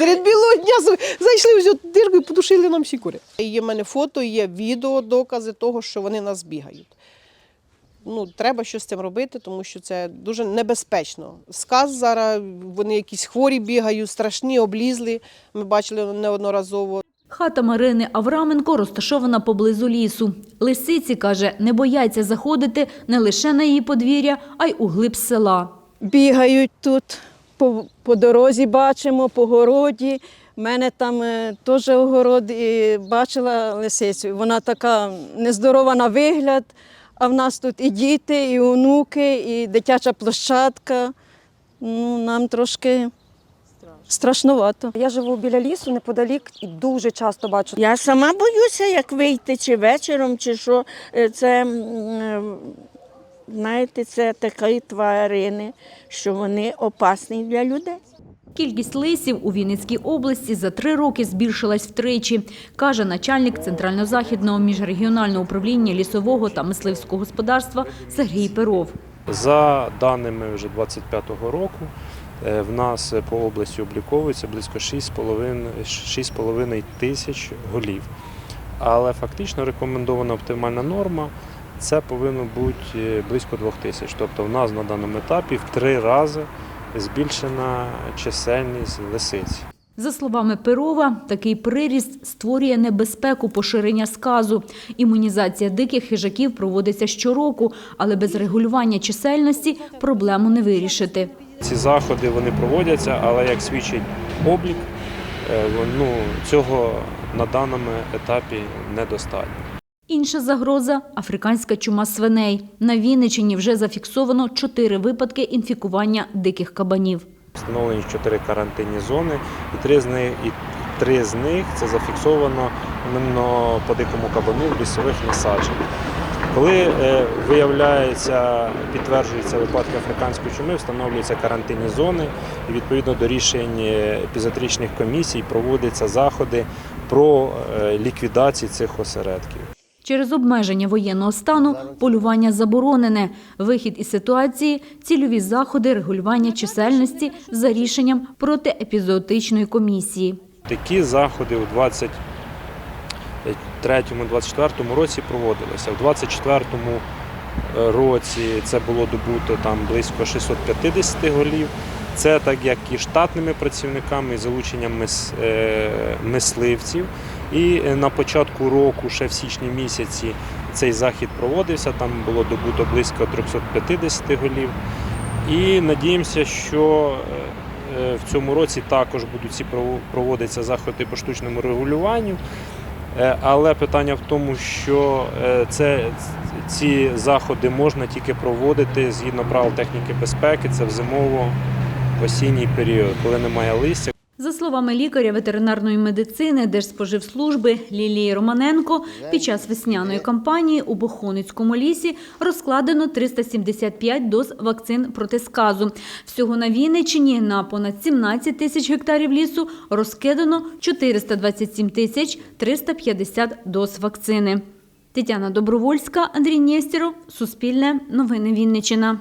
Серед білого дня зайшли цю дирку і потушили нам всі кури. Є в мене фото, є відео, докази того, що вони нас бігають. Ну, треба щось з цим робити, тому що це дуже небезпечно. Сказ зараз, вони якісь хворі бігають, страшні, облізли. Ми бачили неодноразово. Хата Марини Авраменко розташована поблизу лісу. Лисиці, каже, не бояться заходити не лише на її подвір'я, а й у глиб села. бігають тут по, по дорозі, бачимо, по городі. У мене там е, теж огород і бачила лисицю. Вона така нездорова на вигляд, а в нас тут і діти, і онуки, і дитяча площадка. Ну, нам трошки страшновато. Я живу біля лісу неподалік і дуже часто бачу. Я сама боюся, як вийти чи вечором, чи що. Е, Це, е, знаєте, це такі тварини, що вони опасні для людей. Кількість лисів у Вінницькій області за три роки збільшилась втричі, каже начальник Центрально-Західного міжрегіонального управління лісового та мисливського господарства Сергій Перов. За даними вже 25-го року, е, в нас по області обліковується близько 6,5 6,5 тисяч голів. Але фактично рекомендована оптимальна норма це повинно бути е, близько 2 тисяч. Тобто в нас на даному етапі в три рази збільшена чисельність лисиць. За словами Перова, такий приріст створює небезпеку поширення сказу. Імунізація диких хижаків проводиться щороку, але без регулювання чисельності проблему не вирішити. Ці заходи вони проводяться, але як свідчить облік, е, ну, цього на даному етапі недостатньо. Інша загроза – африканська чума свиней. На Вінниччині вже зафіксовано чотири випадки інфікування диких кабанів. Встановлені чотири карантинні зони, і три з них, і три з них це зафіксовано іменно по дикому кабану в лісових насадженнях. Коли е, виявляється, підтверджуються випадки африканської чуми, встановлюються карантинні зони, і відповідно до рішень епізотричних комісій проводяться заходи про е, ліквідацію цих осередків. Через обмеження воєнного стану полювання заборонене. Вихід із ситуації – цільові заходи регулювання чисельності за рішенням протиепізоотичної комісії. Такі заходи у 23-24 році проводилися. У 24-му році це було добуто там близько 650 голів. Це так як і штатними працівниками, і залученням е, мисливців. І е, на початку року, ще в січні місяці, цей захід проводився. Там було добуто близько 350 голів. І надіємося, що е, е, в цьому році також будуть ці проводитися заходи по штучному регулюванню. Але питання в тому, що це, ці заходи можна тільки проводити згідно правил техніки безпеки, це в зимово-осінній період, коли немає листя. За словами лікаря ветеринарної медицини Держспоживслужби Лілії Романенко, під час весняної кампанії у Бохоницькому лісі розкладено 375 доз вакцин проти сказу. Всього на Вінниччині на понад 17 тисяч гектарів лісу розкидано 427 тисяч 350 доз вакцини. Тетяна Добровольська, Андрій Нєстєров, Суспільне, Новини Вінниччина.